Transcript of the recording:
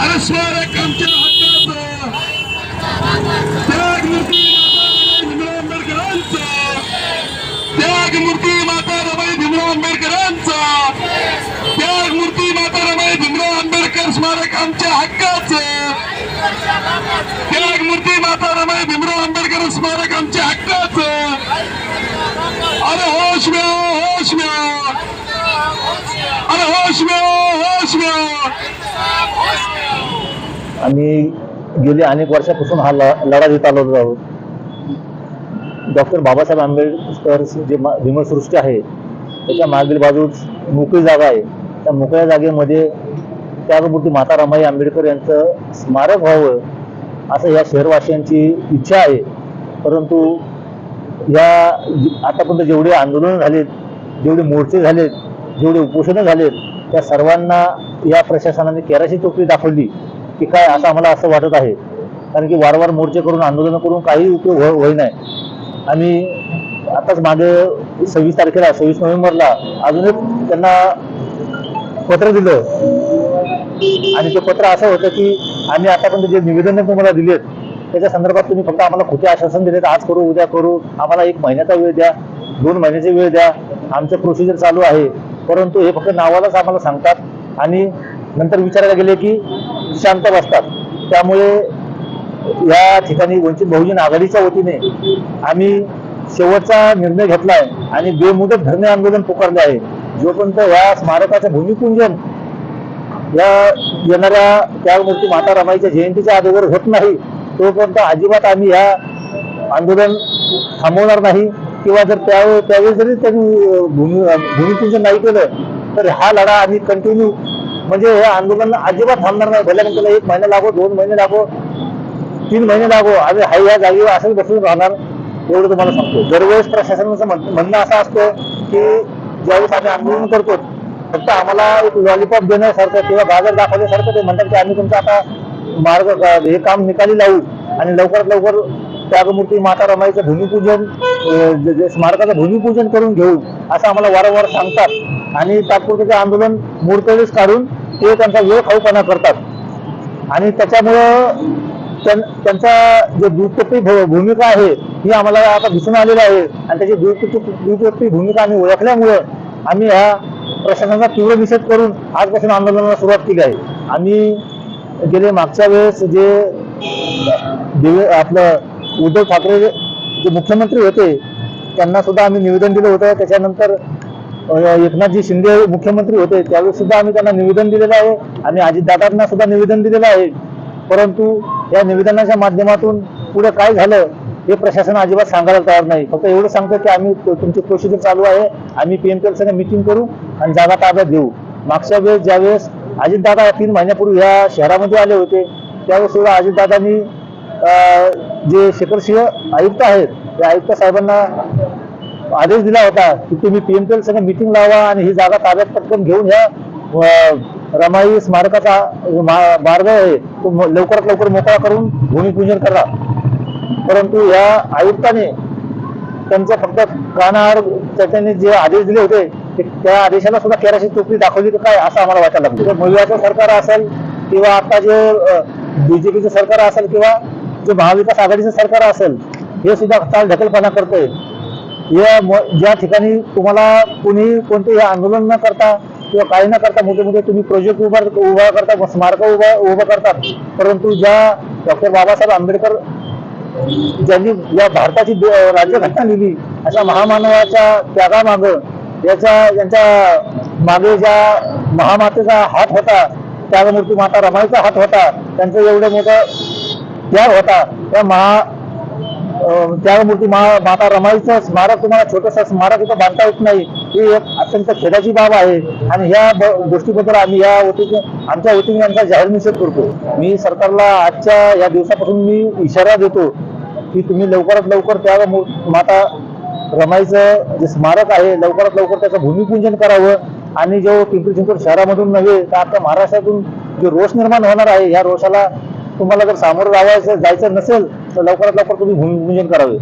अरे स्मारक आमच्या हक्काचं त्याग मूर्ती माता रमाई भीमराव आंबेडकरांचा. त्याग मूर्ती माता रमाई भीमराव आंबेडकरांचा. त्याग मूर्ती माता रमाई भीमराव आंबेडकर स्मारक आमच्या हक्काचं त्याग मूर्ती माता रमाई भीमराव आंबेडकर स्मारक आमच्या हक्काचं अरे होश में आओ, होश में आओ. अरे होश में आओ, होश में आओ. आम्ही गेली अनेक वर्षापासून हा ल- लढा देत आलो आहोत. डॉक्टर बाबासाहेब आंबेडकर जे मा- भीमसृष्टी आहे त्याच्या मागील बाजूस मोकळी जागा आहे. त्या मोकळ्या जागेमध्ये त्यागपूर्ती माता रमाई आंबेडकर यांचं स्मारक व्हावं असं या शहरवासियांची इच्छा आहे. परंतु या आतापर्यंत जेवढे आंदोलन झालेत जेवढे मोर्चे झालेत जेवढे उपोषणं झालेत त्या सर्वांना या प्रशासनाने केराची चोपडी दाखवली. की काय असं आम्हाला असं वाटत आहे. कारण की वारंवार मोर्चे करून आंदोलनं करून काही उपयोग हो- होई नाही. आम्ही आताच मागे सव्वीस तारखेला सव्वीस नोव्हेंबरला अजून एक त्यांना पत्र दिलं. आणि ते पत्र असं होतं की आम्ही आतापर्यंत जे निवेदन तुम्हाला दिलेत त्याच्या संदर्भात तुम्ही फक्त आम्हाला खोटे आश्वासन दिलेत. आज करू उद्या करू आम्हाला एक महिन्याचा वेळ द्या दोन महिन्याचा वेळ द्या. आमचं प्रोसिजर चालू आहे. परंतु हे फक्त नावालाच आम्हाला सांगतात. आणि नंतर विचारायला गेले की शांत बसतात. त्यामुळे या ठिकाणी वंचित बहुजन आघाडीच्या वतीने आम्ही शेवटचा निर्णय घेतलाय आणि बेमुदत धरणे आंदोलन पुकारले आहे. जोपर्यंत या स्मारकाचं भूमिपूजन या येणाऱ्या त्यामूर्ती माता रमाईच्या जयंतीच्या अगोदर होत नाही तोपर्यंत अजिबात आम्ही या आंदोलन थांबवणार नाही. किंवा जर त्यावेळी त्यावेळी जरी त्यांनी भूमी भूमिपूजन नाही केलं तर हा लढा आम्ही कंटिन्यू म्हणजे हे आंदोलन अजिबात थांबणार नाही. भले त्याला एक महिना लागो दोन महिने लागो तीन महिने लागो. आम्ही हाय या जागेवर असंच बसून राहणार एवढं तुम्हाला सांगतो. दरवेळेस प्रशासनाचं म्हण- म्हणणं असं असतं की ज्यावेळेस आम्ही आंदोलन करतो फक्त आम्हाला एक लॉलीपॉप देण्यासारखं किंवा बाजार दाखवण्यासारखं ते म्हणतात की आम्ही तुमचं आता मार्ग हे काम निकाली लावू आणि लवकरात लवकर त्यागमूर्ती माता रमाईचं भूमिपूजन स्मारकाचं भूमिपूजन करून घेऊ असं आम्हाला वारंवार सांगतात. आणि तात्पुरतं ते आंदोलन मोडतोडीस काढून ते त्यांचा वेळ खाऊपणा करतात. आणि त्याच्यामुळं त्यांचा जे दुटप्पी भूमिका आहे ही आम्हाला आता दिसून आलेली आहे. आणि त्याची दुटप्पी दुटप्पी भूमिका आम्ही ओळखल्यामुळं आम्ही ह्या प्रशासनाचा तीव्र निषेध करून आजपासून आंदोलनाला सुरुवात केली आहे. आम्ही गेले मागच्या वेळेस जे आपलं उद्धव ठाकरे जे मुख्यमंत्री होते त्यांना सुद्धा आम्ही निवेदन दिलं होतं. त्याच्यानंतर एकनाथजी शिंदे मुख्यमंत्री होते त्यावेळेस सुद्धा आम्ही त्यांना निवेदन दिलेलं आहे. आणि अजितदादांना सुद्धा निवेदन दिलेलं आहे. परंतु या निवेदनाच्या माध्यमातून पुढे काय झालं हे प्रशासन अजिबात सांगायला तयार नाही. फक्त एवढं सांगतो की आम्ही तुमची प्रोसिजर चालू आहे. आम्ही पीएमपीएल संघ मिटिंग करू आणि जागा ताब्यात घेऊ. मागच्या वेळेस ज्यावेळेस अजितदादा तीन महिन्यापूर्वी या शहरामध्ये आले होते त्यावेळेस सुद्धा अजितदादांनी जे शेखरसिंह आयुक्त आहेत त्या आयुक्त साहेबांना आदेश दिला होता की तुम्ही पीएमपीएल संघ मिटिंग लावा आणि ही जागा ताब्यात पटकन घेऊन ह्या रमाई स्मारकाचा मार्ग आहे तो लवकरात लवकर मोकळा करून भूमिपूजन करा. परंतु या आयुक्ताने त्यांचं फक्त कानाआड त्यांनी जे आदेश दिले होते ते त्या आदेशाला सुद्धा केराची टोपली दाखवली तर काय असं आम्हाला वाटायला लागलं. महिलाचं सरकार असेल किंवा आता जे बीजेपीचं सरकार असेल किंवा जे महाविकास आघाडीचं सरकार असेल हे सुद्धा चाल ढकलपणा करतोय. या ज्या ठिकाणी तुम्हाला कुणी कोणते हे आंदोलन न करता किंवा काही न करता मोठे मोठे तुम्ही प्रोजेक्ट उभा उभा करता स्मारक उभा उभं करतात. परंतु ज्या डॉक्टर बाबासाहेब आंबेडकर ज्यांनी या भारताची राज्यघटना लिहिली अशा महामानवाच्या त्यागामागं याच्या यांच्या मागे ज्या महामातेचा हात होता त्यागमूर्ती माता रमाईचा हात होता त्यांचं एवढं मोठं त्याग होता. त्या महा त्यागमूर्ती मा माता रमाईचं स्मारक तुम्हाला छोटंसं स्मारक इथं बांधता येत नाही. ही एक अत्यंत खेदाची बाब आहे. आणि ह्या गोष्टीबद्दल आम्ही या वतीने आमच्या वतीने यांचा जाहीर निषेध करतो. मी सरकारला आजच्या या दिवसापासून मी इशारा देतो की तुम्ही लवकरात लवकर त्या माता रमाईचं जे स्मारक आहे लवकरात लवकर त्याचं भूमिपूजन करावं. आणि जो पिंपरी चिंचवड शहरामधून नव्हे तर आता महाराष्ट्रातून जो रोष निर्माण होणार आहे या रोषाला तुम्हाला जर सामोरं जावायचं जायचं नसेल तर लवकरात लवकर तुम्ही भूमिपूजन करावे.